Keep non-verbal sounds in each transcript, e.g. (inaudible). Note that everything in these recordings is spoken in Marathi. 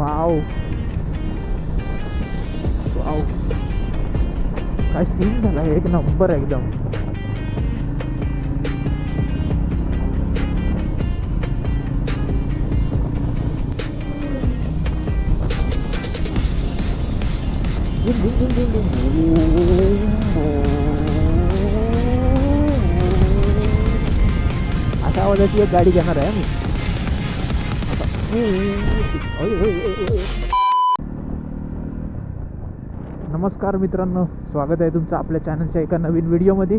वाव वाव काय सीन झाला एक नंबर आहे एकदम अशा आवाजाची एक गाडी घेणार आहे मी नमस्कार मित्रांनो स्वागत आहे तुमचं आपल्या चॅनलच्या एका नवीन व्हिडिओमध्ये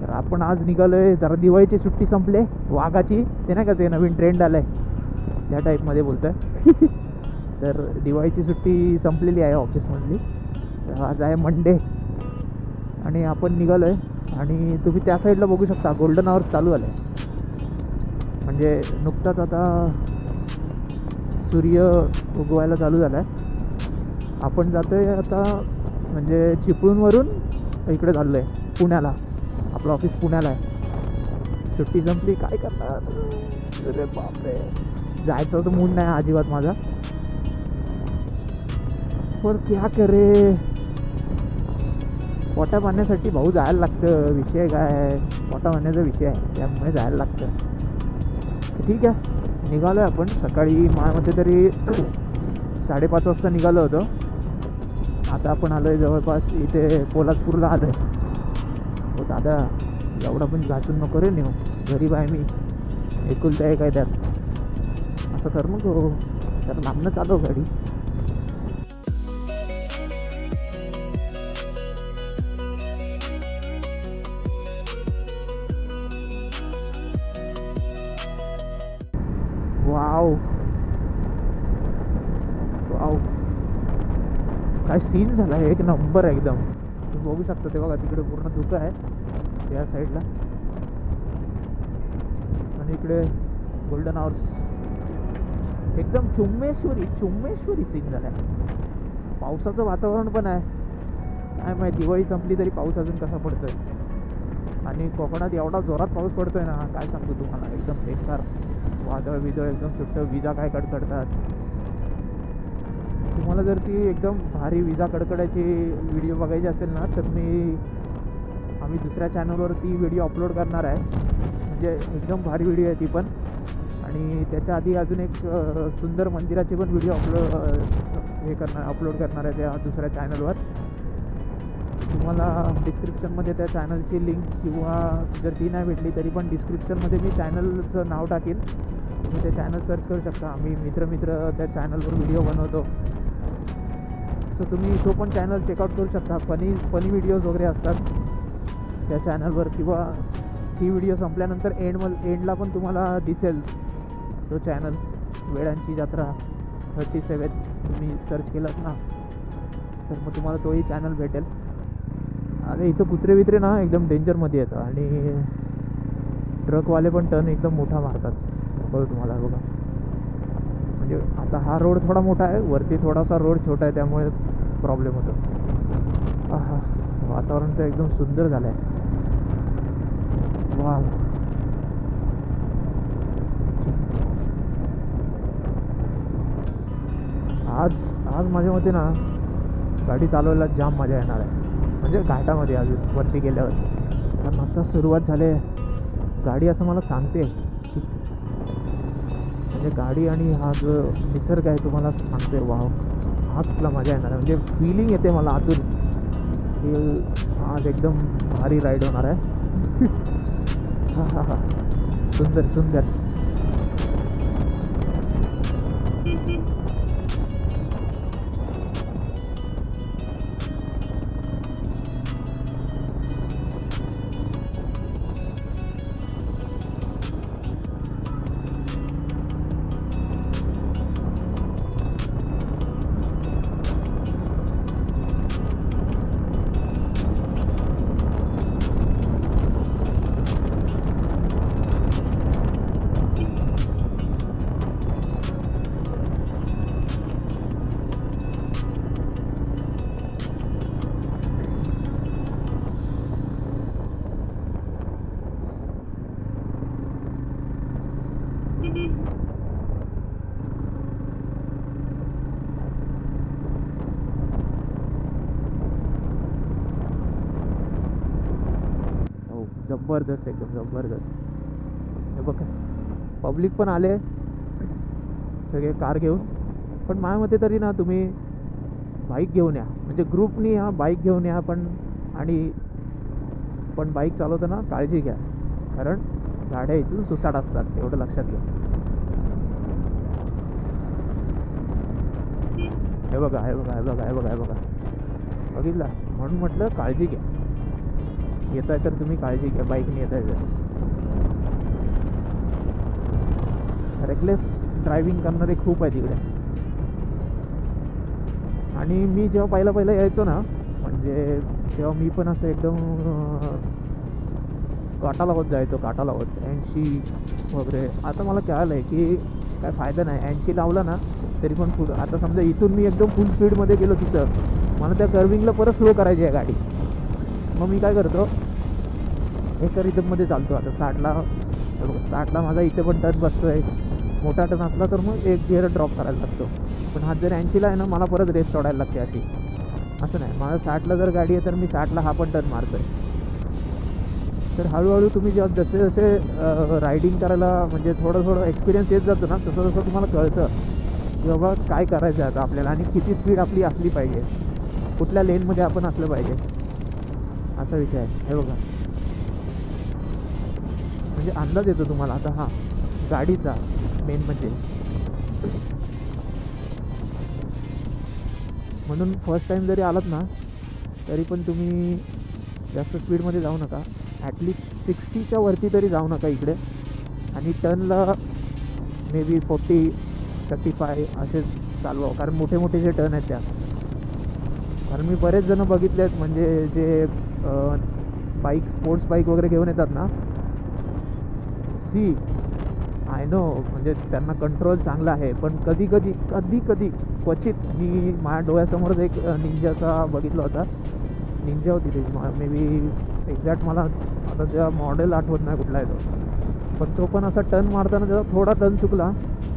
तर आपण आज निघालो आहे जरा दिवाळीची सुट्टी संपले वाघाची ते नाही का ते नवीन ट्रेंड आलं आहे त्या टाईपमध्ये बोलतं (laughs) तर दिवाळीची सुट्टी संपलेली आहे ऑफिसमधली तर आज आहे मंडे आणि आपण निघालो आहे आणि तुम्ही त्या साईडला बघू शकता गोल्डन आवर चालू आलं आहे म्हणजे नुकताच आता सूर्य उगवायला चालू झाला आहे आपण जातो आहे आता म्हणजे चिपळूणवरून इकडे चाललो आहे पुण्याला. आपलं ऑफिस पुण्याला आहे. सुट्टी संपली काय करणार? अरे बापरे. जायचं तर मूड नाही अजिबात माझा. पण क्या करे? पोटा पाण्यासाठी भाऊ जायला लागतं. विषय काय? आहे पोटा पाण्याचा विषय आहे. त्यामुळे जायला लागतं. ठीक आहे. निघालो आहे आपण. सकाळी माझ्यामध्ये तरी साडेपाच वाजता निघालो होतो. आता आपण आलो आहे जवळपास इथे पोलादपूरला आलो आहे हो दादा एवढा पण घासून नको रे नेऊ. गरीब आहे मी. एकुलता आहे त्यात. असं कर मग. हो, हो. तर लांबणं चालव गाडी. काय सीन झाला? आहे एक नंबर आहे एकदम. तुम्ही बघू शकता ते बघा तिकडे पूर्ण धुकं आहे. या साईडला आणि इकडे गोल्डन आवर्स एकदम चुम्मेश्वरी चुम्मेश्वरी सीन झाला. आहे पावसाचं वातावरण पण आहे. काय माहिती दिवाळी संपली तरी पाऊस अजून कसा पडतोय. आणि कोकणात एवढा जोरात पाऊस पडतोय ना काय सांगतो तुम्हाला. एकदम बेकार. वादळ बिदळ एकदम सुट्ट विजा काय कडकडतात. तुम्हाला जर ती एकदम भारी विजा कडकडायची व्हिडिओ बघायची असेल ना तर मी आम्ही दुसऱ्या चॅनलवर ती व्हिडिओ अपलोड करणार आहे. म्हणजे एकदम भारी व्हिडिओ आहे ती पण. आणि त्याच्या आधी अजून एक सुंदर मंदिराची पण व्हिडिओ अपलोड हे करणार अपलोड करणार आहे त्या दुसऱ्या चॅनलवर तुम्हाला डिस्क्रिप्शनमध्ये त्या चॅनलची लिंक किंवा जर ती नाही भेटली तरी पण डिस्क्रिप्शनमध्ये मी चॅनलचं नाव टाकेन. तुम्ही ते चॅनल सर्च करू शकता. आम्ही मित्र मित्र त्या चॅनलवर व्हिडिओ बनवतो. सो तुम्ही तो पण चॅनल चेकआउट करू शकता. फनी फनी व्हिडिओज वगैरे असतात त्या चॅनलवर किंवा ही व्हिडिओ संपल्यानंतर एंड एंडला पण तुम्हाला दिसेल तो चॅनल वेळांची जत्रा थर्टी सेवन तुम्ही सर्च केलात ना तर मग तुम्हाला तोही चॅनल भेटेल. अरे इथं कुत्रे वित्रे ना एकदम डेंजरमध्ये येतं आणि ट्रकवाले पण टर्न एकदम मोठा मारतात. बघ तुम्हाला बघा. म्हणजे आता हा रोड थोडा मोठा आहे वरती थोडासा रोड छोटा आहे त्यामुळे प्रॉब्लेम होतो. वातावरण तर एकदम सुंदर झालं आहे वा आज आज माझ्या मते ना गाडी चालवायला जाम मजा येणार आहे. म्हणजे घाटामध्ये अजून वरती गेल्यावर. कारण आता सुरुवात झाली गाडी असं मला सांगते की म्हणजे गाडी आणि हा जो निसर्ग आहे तुम्हाला सांगते. वाव. आज तुला मजा येणार आहे. म्हणजे फिलिंग येते मला आतून. की आज एकदम भारी राईड होणार आहे. (laughs) हा हा हा. सुंदर सुंदर. हो, जबरदस्त एकदम जबरदस्त. हे बघा पब्लिक पण आले. सगळे कार घेऊन. पण माझ्या मते तरी ना तुम्ही बाईक घेऊन या. म्हणजे ग्रुपनी हा बाईक घेऊन या पण आणि पण बाईक चालवताना काळजी घ्या. कारण गाड्या इथून सुसाट असतात एवढं लक्षात घ्या. हे बघा हे बघा हे बघा हे बघा हे बघा. बघितला? म्हणून म्हटलं काळजी घ्या. येत आहे तर तुम्ही काळजी घ्या बाईकने येत आहे तर. रेकलेस ड्रायव्हिंग करणारे खूप आहे तिकडे आणि मी जेव्हा पहिला पहिला यायचो ना म्हणजे तेव्हा मी पण असं एकदम अं, काटा लावत जायचो काटा लावत ऐंशी वगैरे. आता मला कळालं आहे की काय फायदा नाही. ऐंशी लावला ना तरी पण फुल आता समजा इथून मी एकदम फुल स्पीडमध्ये गेलो तिथं मला त्या कर्विंगला परत स्लो करायची आहे गाडी. मग मी काय करतो एका रिदममध्ये चालतो. आता साठला साठला माझा इथे पण टर्न बसतो आहे मोठा टर्न असला तर मग एक गिअर ड्रॉप करायला लागतो. पण हा जर ऐंशीला आहे ना मला परत रेस सोडायला लागते अशी. असं नाही. मला साठला जर गाडी आहे तर मी साठला हा पण टर्न मारतो आहे तर हळूहळू तुम्ही जेव्हा जसे जसे रायडिंग करायला म्हणजे थोडं थोडं एक्सपिरियन्स येत जातो ना तसं तसं तुम्हाला कळतं. की बाबा काय करायचं आहे आता आपल्याला आणि किती स्पीड आपली असली पाहिजे? कुठल्या लेनमध्ये आपण असलं पाहिजे? असा विषय आहे. हे बघा. म्हणजे अंदाज येतो तुम्हाला. आता हा गाडीचा मेन म्हणजे. म्हणून फर्स्ट टाईम जरी आलात ना तरी पण तुम्ही जास्त स्पीडमध्ये जाऊ नका. ॲटलिस्ट सिक्स्टीच्या वरती तरी जाऊ नका इकडे. आणि टर्नला maybe forty thirty five असे चालवावं कारण मोठे मोठे जे टर्न आहेत त्या. कारण मी बरेच जण बघितले आहेत म्हणजे जे बाईक स्पोर्ट्स बाईक वगैरे घेऊन येतात ना. सी आय नो म्हणजे त्यांना कंट्रोल चांगला आहे. पण कधी कधी कधी कधी क्वचित मी माझ्या डोळ्यासमोरच एक निंजाचा बघितला होता. निंजा होती ती. मे बी एक्झॅक्ट मला आता त्या मॉडेल आठवत नाही कुठला आहे तो. पण तो पण असा टर्न मारताना त्याचा थोडा टर्न चुकला.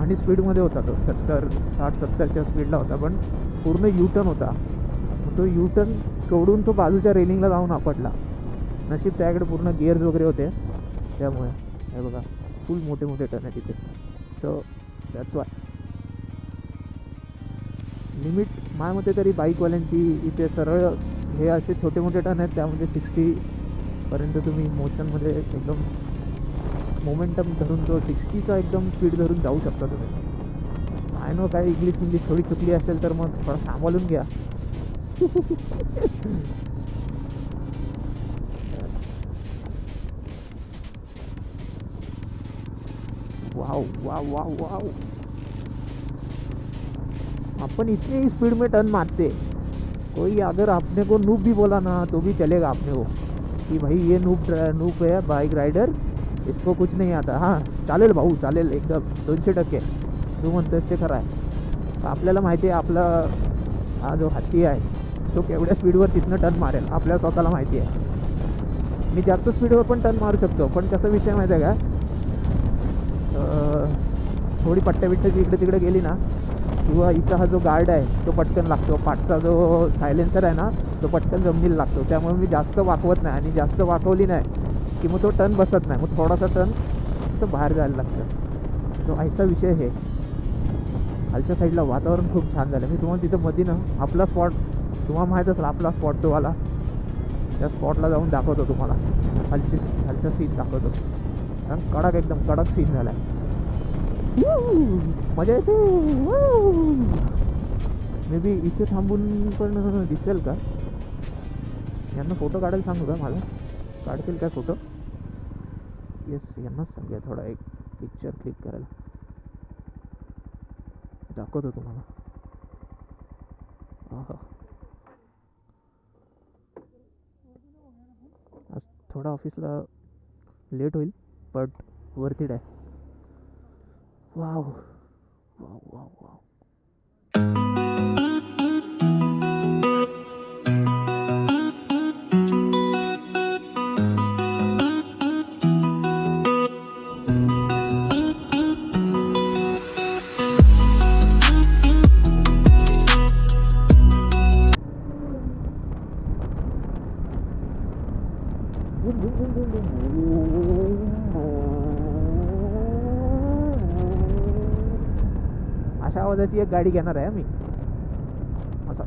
आणि स्पीडमध्ये होता तो. सत्तर साठ सत्तरच्या स्पीडला होता पण पूर्ण यू टर्न होता. तो यूटर्न सोडून तो बाजूच्या रेलिंगला जाऊन आपटला. नशीब त्याकडे पूर्ण गिअर्स वगैरे होते. त्यामुळे हे बघा फुल मोठे मोठे टर्न आहे तिथे सो दॅट्स वाय लिमिट माझ्या मते तरी बाईकवाल्यांची इथे सरळ हे असे छोटे मोठे टर्न आहेत त्यामध्ये सिक्स्टीपर्यंत तुम्ही मोशनमध्ये एकदम मोमेंटम धरून तो सिक्स्टीचा एकदम स्पीड धरून जाऊ शकता तुम्ही. आय नो काय इंग्लिश इंग्लिश थोडी चुकली असेल तर मग थोडं सांभाळून घ्या. Wow wow wow wow. अपन इतनी स्पीड में टर्न मारते. कोई अगर आपने को नूप भी बोला ना तो भी चलेगा आपने को. कि भाई ये नूप नूप है बाइक रायडर इसको कुछ नाही आता. हां चालेल भाऊ चालेल एकदम. दोनशे टक्के. तू म्हणतोस ते खरं आहे. आपल्याला माहिती आहे आपला हा जो हत्ती आहे तो केवढ्या स्पीडवर तिथनं टर्न मारेल आपल्या स्वतःला माहिती आहे. मी जास्त स्पीडवर पण टर्न मारू शकतो पण कसा विषय माहिती आहे का? थोडी पट्ट्या बिट्ट्याची इकडे तिकडे गेली ना किंवा इथं हा जो गार्ड आहे तो पटकन लागतो. पाठचा जो सायलेन्सर आहे ना तो पटकन जमिनीला लागतो. त्यामुळे मी जास्त वाकवत नाही आणि जास्त वाकवली नाही. की मग तो टर्न बसत नाही मग थोडासा टर्न तो बाहेर जायला लागतं. तो ऐसा विषय हे खालच्या साईडला वातावरण खूप छान झालं. मी तुम्हाला तिथं मध्ये ना आपला स्पॉट तुम्हाला माहीत असेल आपला स्पॉट तो त्या स्पॉटला जाऊन दाखवतो तुम्हाला. खालची खालचा सीन दाखवतो. कारण कडक एकदम कडक सीन झाला आहे मजा येते. मे बी इथे थांबून पण दिसेल का? यांना फोटो काढायला सांगू का मला? काढतील काय फोटो येस यांनाच सांगूया थोडा एक पिक्चर क्लिक करायला. दाखवतो तुम्हाला. आज थोडा ऑफिसला लेट होईल बट वरती डाय आहे. वाव वाव वाव वाव अशा आवाजाची एक गाडी घेणार आहे मी. असा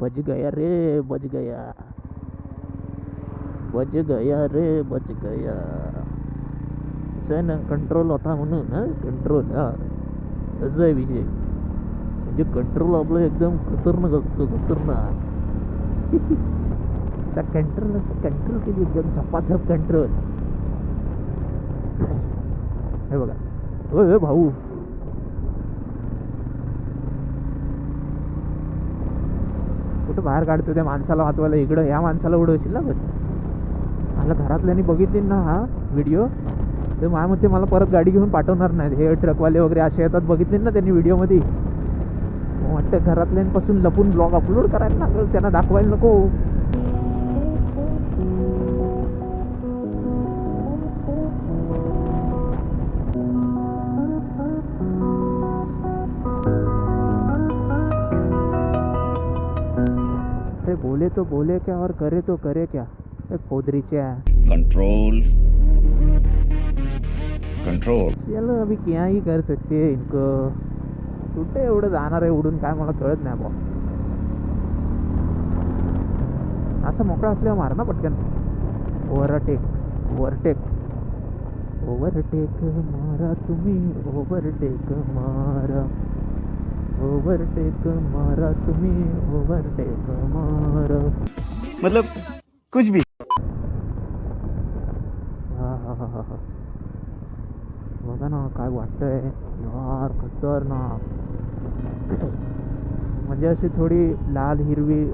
बज गया रे बज गया. बज गया रे बज गया. असं ना कंट्रोल होता म्हणून कंट्रोल हा. असं आहे विषय. म्हणजे कंट्रोल आपलं एकदम खतरनाक असतो खतरनाक. (laughs) असा कंट्रोल असं कंट्रोल केली एकदम झपाझप कंट्रोल हे बघा. होय होय भाऊ. कुठं बाहेर काढतो त्या माणसाला वाचवायला? इकडं ह्या माणसाला उडवशील ना पण मला घरातल्यानी बघितली ना हा व्हिडिओ? तर माझ्या मते मला परत गाडी घेऊन पाठवणार नाहीत. हे ट्रकवाले वगैरे असे येतात. बघितले ना त्यांनी व्हिडिओमध्ये? वाटतं घरातल्यांपासून लपून ब्लॉग अपलोड करायला लागेल. त्यांना दाखवायला नको. बोले तो बोले क्या और करे तो करे क्या? ए फोदरीच्या कंट्रोल कंट्रोल चलो अभी क्या ही कर सकते हैं इनको? कुठे एवढं जाणार आहे उडून काय मला कळत नाही बा. असं मोकळा असल्यावर मार ना पटकन. ओव्हरटेक ओव्हरटेक ओव्हरटेक मारा तुम्ही. ओव्हरटेक मारा. ओव्हरटेक मारा तुम्ही ओव्हरटेक मारा. मतलब कुछ भी. हा हा हा हा हा. बघा ना काय वाटतंय. यार खतरनाक. म्हणजे अशी थोडी लाल हिरवी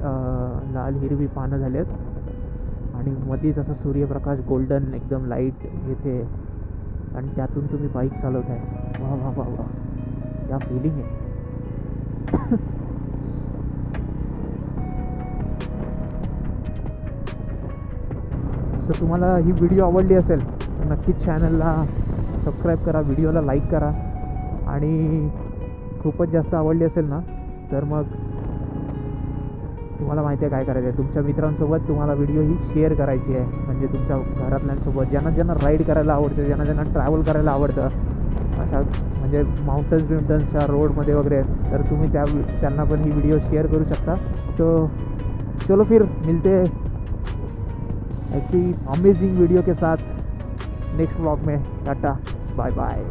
लाल हिरवी पानं झालेत. आणि मध्येच असा सूर्यप्रकाश गोल्डन एकदम लाइट येते. आणि त्यातून तुम्ही बाईक चालवताय. वा वा वा वा. क्या फिलिंग आहे. (laughs) सो तुम्हाला ही व्हिडिओ आवडली असेल तर नक्कीच चॅनलला सबस्क्राईब करा व्हिडिओला लाईक करा. आणि खूपच जास्त आवडली असेल ना तर मग तुम्हाला माहिती आहे काय करायचं आहे. तुमच्या मित्रांसोबत तुम्हाला व्हिडिओ ही शेअर करायची आहे. म्हणजे तुमच्या घरातल्यांसोबत ज्यांना ज्यांना राईड करायला आवडतं ज्यांना ज्यांना ट्रॅव्हल करायला आवडतं अशा म्हणजे माउंटन्स बिमटन्सच्या रोडमध्ये वगैरे तर तुम्ही त्या त्यांना पण ही व्हिडिओ शेअर करू शकता. सो चलो फिर मिलते. ऐसी अमेजिंग वीडियो के साथ नेक्स्ट ब्लॉग में. टाटा. Bye bye